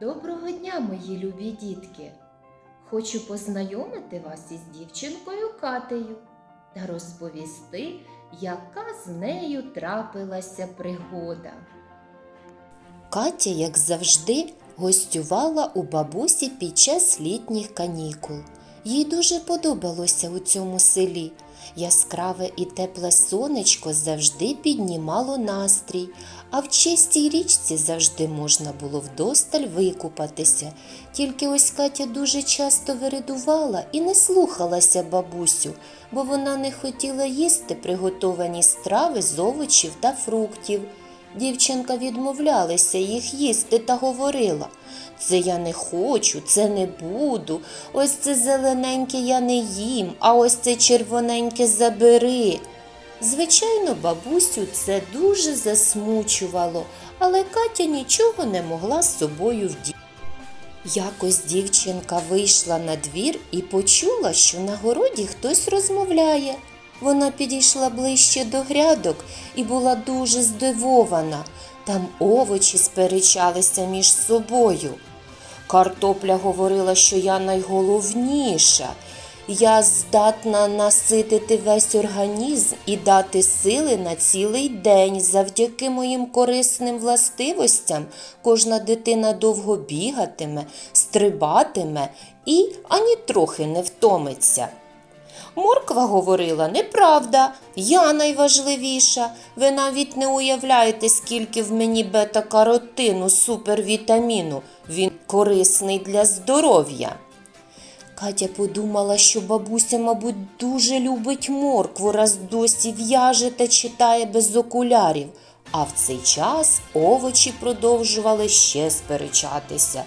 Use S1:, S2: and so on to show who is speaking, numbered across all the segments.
S1: Доброго дня, мої любі дітки! Хочу познайомити вас із дівчинкою Катею та розповісти, яка з нею трапилася пригода.
S2: Катя, як завжди, гостювала у бабусі під час літніх канікул. Їй дуже подобалося у цьому селі. Яскраве і тепле сонечко завжди піднімало настрій, а в чистій річці завжди можна було вдосталь викупатися. Тільки ось Катя дуже часто виридувала і не слухалася бабусю, бо вона не хотіла їсти приготовані страви з овочів та фруктів. Дівчинка відмовлялася їх їсти та говорила це я не хочу, це не буду, ось це зелененьке я не їм, а ось це червоненьке забери. Звичайно, бабусю це дуже засмучувало, але Катя нічого не могла з собою вдіти. Якось дівчинка вийшла на двір і почула, що на городі хтось розмовляє. Вона підійшла ближче до грядок і була дуже здивована. Там овочі сперечалися між собою. Картопля говорила, що я найголовніша. Я здатна наситити весь організм і дати сили на цілий день. Завдяки моїм корисним властивостям кожна дитина довго бігатиме, стрибатиме і ані трохи не втомиться. Морква говорила неправда, я найважливіша. Ви навіть не уявляєте, скільки в мені бета-каротину, супервітаміну. Він корисний для здоров'я. Катя подумала, що бабуся, мабуть, дуже любить моркву, раз досі в'яже та читає без окулярів. А в цей час овочі продовжували ще сперечатися.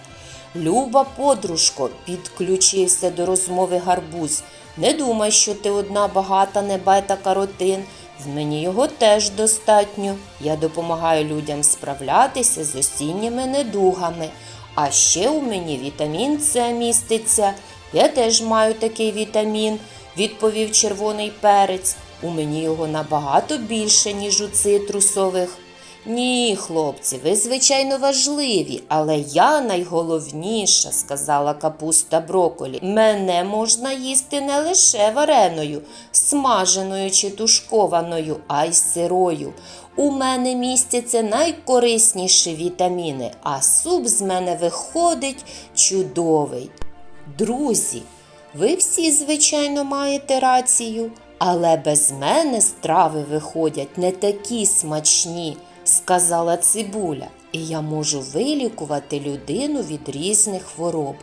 S2: Люба подружко, підключився до розмови гарбуз. Не думай, що ти одна багата не бета каротин. В мені його теж достатньо. Я допомагаю людям справлятися з осінніми недугами. А ще у мені вітамін С міститься. Я теж маю такий вітамін, відповів червоний перець. У мені його набагато більше, ніж у цитрусових. Ні, хлопці, ви, звичайно, важливі, але я найголовніша, сказала капуста броколі. Мене можна їсти не лише вареною, смаженою чи тушкованою, а й сирою. У мене містяться найкорисніші вітаміни, а суп з мене виходить чудовий. Друзі, ви всі, звичайно, маєте рацію, але без мене страви виходять не такі смачні, сказала цибуля, і я можу вилікувати людину від різних хвороб.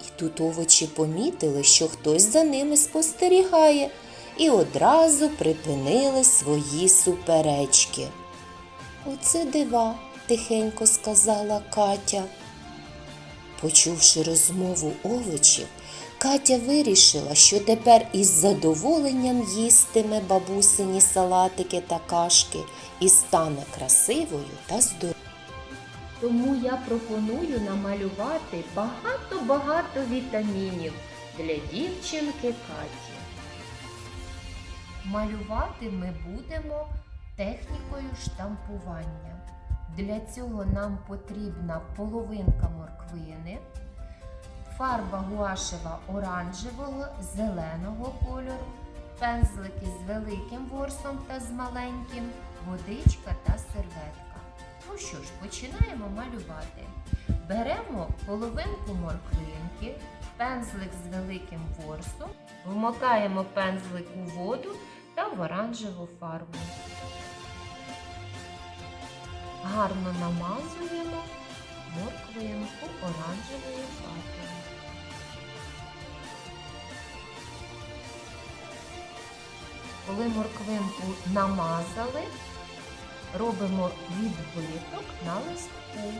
S2: І тут овочі помітили, що хтось за ними спостерігає, і одразу припинили свої суперечки. Оце дива, тихенько сказала Катя. Почувши розмову овочів, Катя вирішила, що тепер із задоволенням їстиме бабусині салатики та кашки і стане красивою та здоровою.
S1: Тому я пропоную намалювати багато-багато вітамінів для дівчинки Каті. Малювати ми будемо технікою штампування. Для цього нам потрібна половинка морквини, фарба гуашева оранжевого, зеленого кольору, пензлики з великим ворсом та з маленьким, водичка та серветка. Ну що ж, починаємо малювати. Беремо половинку морквинки, пензлик з великим ворсом, вмокаємо пензлик у воду та в оранжеву фарбу. Гарно намазуємо морквинку оранжевою фарбою. Коли морквинку намазали, робимо відбиток на листку.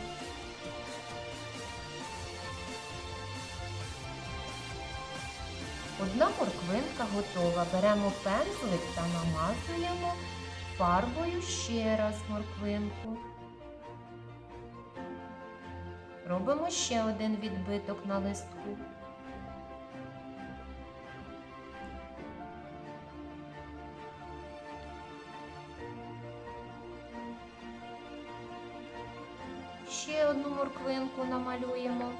S1: Одна морквинка готова. Беремо пензлик та намазуємо фарбою ще раз морквинку. Робимо ще один відбиток на листку. ще одну морквинку намалюємо.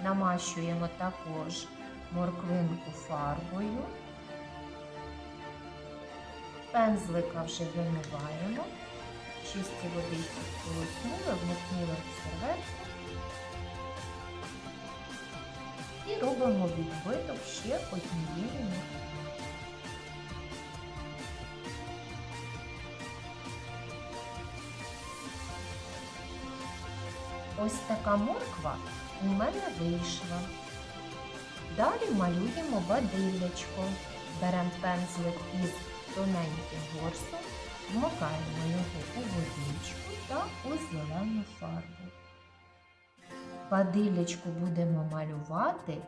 S1: Намащуємо також морквинку фарбою. Пензлика вже вимиваємо. Чисті водички сполоснули, вмикнули серветку. Робимо відбиток ще однією морквинкою. Ось така морква у мене вийшла. Далі малюємо бадиллячко. Беремо пензлик із тоненьким горсом, вмикаємо його у водичку та у зелену фарбу. Бадиллячку будемо малювати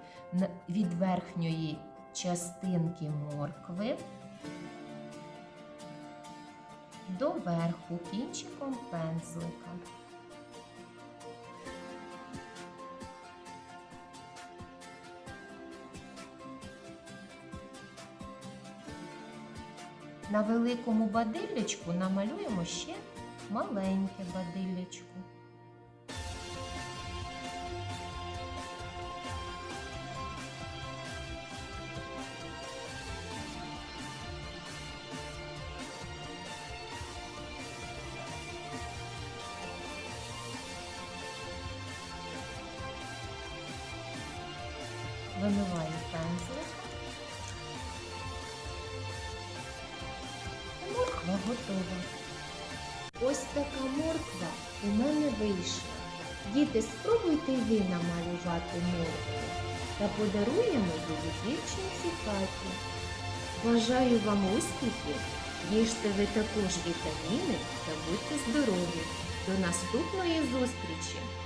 S1: від верхньої частинки моркви до верху кінчиком пензлика. На великому бадиллячку намалюємо ще маленьке бадиллячко. Вимиваю пензлик. Морква готова. Ось така морква у мене вийшла. Діти, спробуйте й ви намалювати моркву та подаруємо її дівчинці Каті. Бажаю вам успіхів, їжте ви також вітаміни та будьте здорові. До наступної зустрічі!